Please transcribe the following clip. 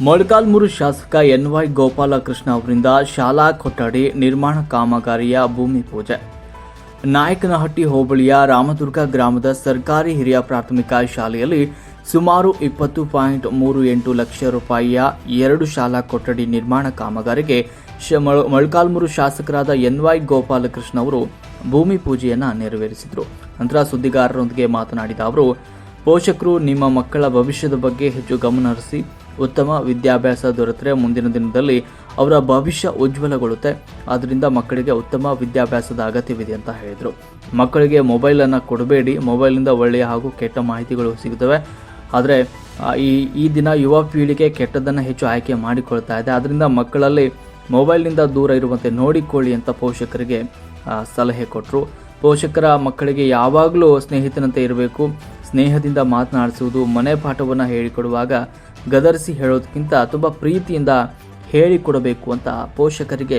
ಮೊಳಕಾಲ್ಮೂರು ಶಾಸಕ N Y Gopalakrishna ಅವರಿಂದ ಶಾಲಾ ಕೊಠಡಿ ನಿರ್ಮಾಣ ಕಾಮಗಾರಿಯ ಭೂಮಿ ಪೂಜೆ. ನಾಯಕನಹಟ್ಟಿ ಹೋಬಳಿಯ ರಾಮದುರ್ಗ ಗ್ರಾಮದ ಸರ್ಕಾರಿ ಹಿರಿಯ ಪ್ರಾಥಮಿಕ ಶಾಲೆಯಲ್ಲಿ ಸುಮಾರು ಇಪ್ಪತ್ತು ಪಾಯಿಂಟ್ ಮೂರು ಎಂಟು ಲಕ್ಷ ರೂಪಾಯಿಯ ಎರಡು ಶಾಲಾ ಕೊಠಡಿ ನಿರ್ಮಾಣ ಕಾಮಗಾರಿಗೆ ಶ- ಮೊಳ- ಮೊಳಕಾಲ್ಮೂರು ಶಾಸಕರಾದ ಎನ್ ವೈ ಗೋಪಾಲಕೃಷ್ಣ ಅವರು ಭೂಮಿ ಪೂಜೆಯನ್ನು ನೆರವೇರಿಸಿದರು. ನಂತರ ಸುದ್ದಿಗಾರರೊಂದಿಗೆ ಮಾತನಾಡಿದ ಅವರು ಪೋಷಕರು ನಿಮ್ಮ ಮಕ್ಕಳ ಭವಿಷ್ಯದ ಬಗ್ಗೆ ಹೆಚ್ಚು ಗಮನ ಹರಿಸಿ ಉತ್ತಮ ವಿದ್ಯಾಭ್ಯಾಸ ದೊರೆತರೆ ಮುಂದಿನ ದಿನದಲ್ಲಿ ಅವರ ಭವಿಷ್ಯ ಉಜ್ವಲಗೊಳ್ಳುತ್ತೆ. ಆದ್ದರಿಂದ ಮಕ್ಕಳಿಗೆ ಉತ್ತಮ ವಿದ್ಯಾಭ್ಯಾಸದ ಅಗತ್ಯವಿದೆ ಅಂತ ಹೇಳಿದರು. ಮಕ್ಕಳಿಗೆ ಮೊಬೈಲನ್ನು ಕೊಡಬೇಡಿ. ಮೊಬೈಲಿಂದ ಒಳ್ಳೆಯ ಹಾಗೂ ಕೆಟ್ಟ ಮಾಹಿತಿಗಳು ಸಿಗುತ್ತವೆ. ಆದರೆ ಈ ಈ ದಿನ ಯುವ ಪೀಳಿಗೆ ಕೆಟ್ಟದನ್ನು ಹೆಚ್ಚು ಆಯ್ಕೆ ಮಾಡಿಕೊಳ್ತಾ ಇದೆ. ಆದ್ದರಿಂದ ಮಕ್ಕಳಲ್ಲಿ ಮೊಬೈಲ್ನಿಂದ ದೂರ ಇರುವಂತೆ ನೋಡಿಕೊಳ್ಳಿ ಅಂತ ಪೋಷಕರಿಗೆ ಸಲಹೆ ಕೊಟ್ಟರು ಪೋಷಕರ ಮಕ್ಕಳಿಗೆ ಯಾವಾಗಲೂ ಸ್ನೇಹಿತನಂತೆ ಇರಬೇಕು. ಸ್ನೇಹದಿಂದ ಮಾತನಾಡಿಸುವುದು ಮನೆ ಪಾಠವನ್ನು ಹೇಳಿಕೊಡುವಾಗ ಗದರಿಸಿ ಹೇಳೋದಕ್ಕಿಂತ ತುಂಬ ಪ್ರೀತಿಯಿಂದ ಹೇಳಿಕೊಡಬೇಕು ಅಂತ ಪೋಷಕರಿಗೆ